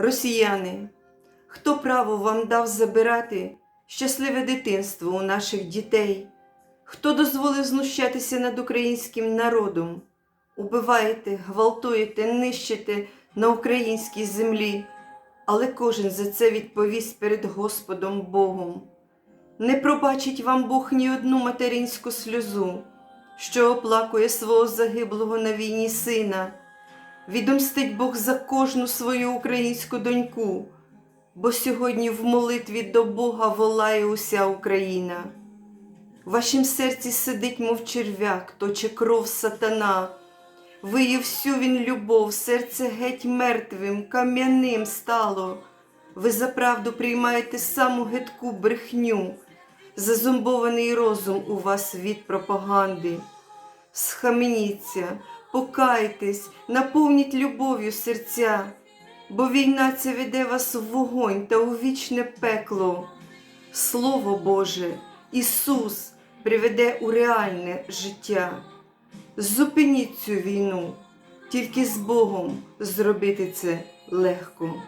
Росіяни, хто право вам дав забирати щасливе дитинство у наших дітей? Хто дозволив знущатися над українським народом? Убиваєте, гвалтуєте, нищите на українській землі, але кожен за це відповість перед Господом Богом. Не пробачить вам Бог ні одну материнську сльозу, що оплакує свого загиблого на війні сина. Відомстить Бог за кожну свою українську доньку, бо сьогодні в молитві до Бога волає уся Україна. В вашім серці сидить, мов черв'як, точе кров сатана. Виє всю він любов, серце геть мертвим, кам'яним стало. Ви за правду приймаєте саму гидку брехню, зазомбований розум у вас від пропаганди. Схаменіться, покайтесь, наповніть любов'ю серця, бо війна ця веде вас в вогонь та у вічне пекло. Слово Боже, Ісус приведе у реальне життя. Зупиніть цю війну, тільки з Богом зробити це легко.